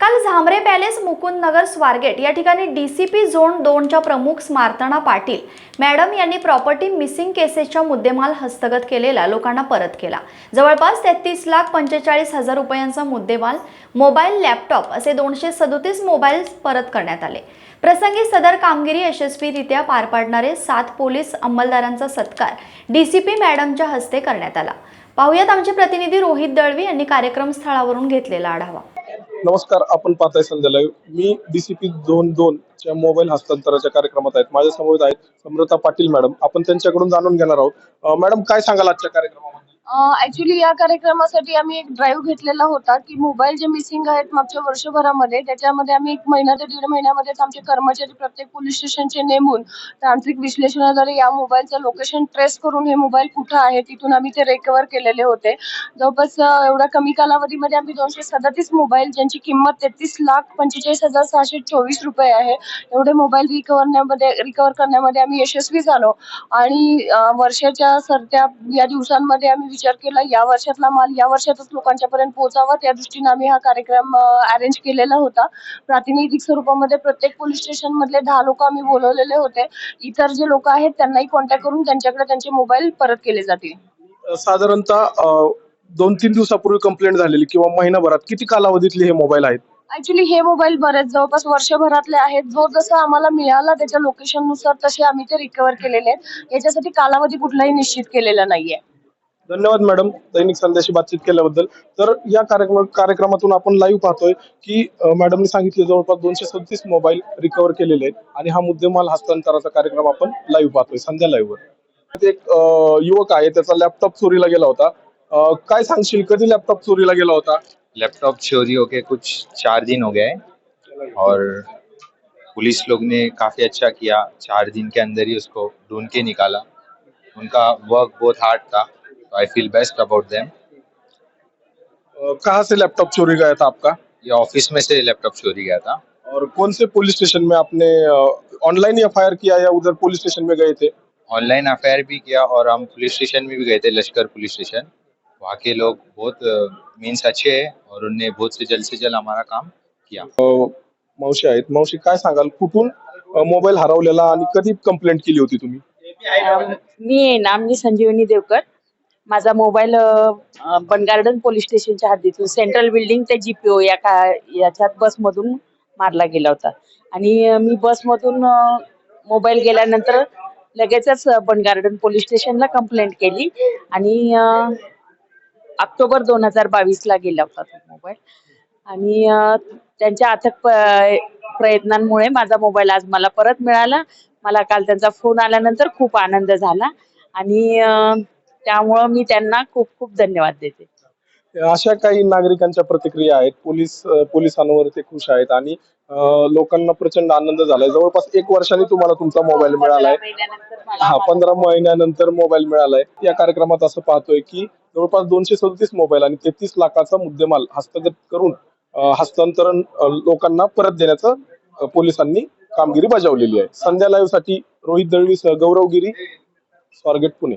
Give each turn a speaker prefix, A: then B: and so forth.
A: काल झांबरे पॅलेस मुकुंद नगर स्वारगेट या ठिकाणी डी सी पी झोन दोनच्या प्रमुख स्मार्तना पाटील. मॅडम यांनी प्रॉपर्टी मिसिंग केसेसच्या मुद्देमाल हस्तगत केलेला लोकांना परत केला. जवळपास तेहतीस लाख पंचेचाळीस हजार रुपयांचा मुद्देमाल मोबाईल लॅपटॉप असे दोनशे सदोतीस मोबाईल परत करण्यात आले. प्रसंगी सदर कामगिरी यशस्वीरित्या पार पाडणारे सात पोलीस अंमलदारांचा सत्कार डी सी पी मॅडमच्या हस्ते करण्यात आला. पाहुयात आमचे प्रतिनिधी रोहित दळवी यांनी कार्यक्रम स्थळावरून घेतलेला आढावा.
B: नमस्कार आपण पाहताय संध्या लाईव्ह मी डीसीपी दोन दोन च्या मोबाईल हस्तांतराच्या कार्यक्रमात आहेत. माझ्यासमोर आहेत समृता पाटील मॅडम. आपण त्यांच्याकडून जाणून घेणार आहोत. मॅडम काय सांगाल आजच्या कार्यक्रमामध्ये?
C: ऍक्च्युली या कार्यक्रमासाठी आम्ही एक ड्राईव्ह घेतलेला होता की मोबाईल जे मिसिंग आहेत मागच्या वर्षभरामध्ये त्याच्यामध्ये आम्ही एक महिना ते दीड महिन्यामध्येच आमचे कर्मचारी प्रत्येक पोलीस स्टेशनचे नेमून तांत्रिक विश्लेषणाद्वारे या मोबाईलचं लोकेशन ट्रेस करून हे मोबाईल कुठं आहे तिथून आम्ही ते रिकवर केलेले होते. जवळपास एवढ्या कमी कालावधीमध्ये आम्ही दोनशे सदतीस मोबाईल ज्यांची किंमत तेहतीस लाख पंचेचाळीस हजार सहाशे चोवीस रुपये आहे एवढे मोबाईल रिकवरण्यामध्ये रिकवर करण्यामध्ये आम्ही यशस्वी झालो. आणि वर्षाच्या सरत्या या दिवसांमध्ये आम्ही विचार केला या वर्षातला माल या वर्षातच लोकांच्या पर्यंत पोहोचावा. त्या दृष्टीने आम्ही हा कार्यक्रम अरेंज केलेला होता. प्रातिनिधिक स्वरूपामध्ये प्रत्येक पोलीस स्टेशन मधले दहा लोक आम्ही बोलवलेले होते. इतर जे लोक आहेत त्यांनाही कॉन्टॅक्ट करून त्यांच्याकडे त्यांचे मोबाईल परत केले जातील.
B: साधारणतः दोन तीन दिवसापूर्वी कंप्लेंट झालेली किंवा महिनाभरात किती कालावधीतले हे मोबाईल आहेत?
C: ऍक्च्युली हे मोबाईल बरेच जवळपास वर्षभरातले आहेत. जो जसं आम्हाला मिळाला त्याच्या लोकेशननुसार तसे आम्ही ते रिकव्हर केलेले आहेत. याच्यासाठी कालावधी कुठलाही निश्चित केलेला नाहीये.
B: धन्यवाद मॅडम दैनिक संध्याशी बातचीत केल्याबद्दल. तर या कार्यक्रम कार्यक्रमातून आपण लाईव्ह पाहतोय की मॅडमने सांगितले जवळपास दोनशे सदतीस मोबाईल रिकव्हर केलेले आहेत आणि हा मुद्देमाल हस्तांतराचा कार्यक्रम आपण लाईव्ह पाहतोय संध्या लाईव्हवर एक युवक आहे त्याचा लॅपटॉप चोरीला गेला होता. काय सांगशील कधी लॅपटॉप चोरीला गेला होता?
D: लैपटॉप चोरी होके कुछ चार दिन हो गए और पुलिस लोग ने काफी अच्छा किया चार दिन के अंदर ही उसको ढूंढ के निकाला। उनका वर्क बहुत हार्ड था। तो I feel best about them
B: कहाँ से लैपटॉप चोरी गया था आपका?
D: ये ऑफ़िस में से लैपटॉप चोरी गया था।
B: और कौन से पुलिस स्टेशन में आपने ऑनलाइन एफ़ आई किया या उधर पुलिस स्टेशन में गए थे?
D: ऑनलाइन अफेयर भी किया और हम पुलिस स्टेशन में भी गए थे लश्कर पुलिस स्टेशन वहाँ के लोग बहुत मीन्स अच्छे है और उनने बहुत से जल्द से जल्द हमारा काम किया।
B: मावशी आहेत. मावशी काय सांगाल? कुठून मोबाईल हरवलेला आणि कधी कंप्लेंट केली होती तुम्ही?
E: मी आहे ना मी संजीवनी देवकर. माझा मोबाईल बन बनगार्डन पोलीस स्टेशनच्या हद्दीतून सेंट्रल बिल्डिंग ते जीपीओ या का याच्यात बसमधून मारला गेला होता. आणि मी बसमधून मोबाईल गेल्यानंतर लगेचच बन बनगार्डन पोलीस स्टेशनला कंप्लेंट केली. आणि ऑक्टोबर दोन हजार बावीसला गेला होता तो मोबाईल. आणि त्यांच्या अथक प- प्रयत्नांमुळे माझा मोबाईल आज मला परत मिळाला. मला काल त्यांचा फोन आल्यानंतर खूप आनंद झाला. आणि त्यामुळं मी त्यांना खूप खूप धन्यवाद देते.
B: अशा काही नागरिकांच्या प्रतिक्रिया आहेत. पोलीस पोलिसांवर ते खुश आहेत आणि लोकांना प्रचंड आनंद झालाय. जवळपास एक वर्षाने तुम्हाला तुमचा मोबाईल मिळालाय. हा पंधरा महिन्यानंतर मोबाईल मिळालाय. या कार्यक्रमात असं पाहतोय की जवळपास दोनशे सदतीस मोबाईल आणि तेहतीस लाखाचा मुद्देमाल हस्तगत करून हस्तांतरण लोकांना परत देण्याचं पोलिसांनी कामगिरी बजावलेली आहे. संध्या लाईव्हसाठी रोहित दळवीसह गौरव गिरी स्वारगेट पुणे.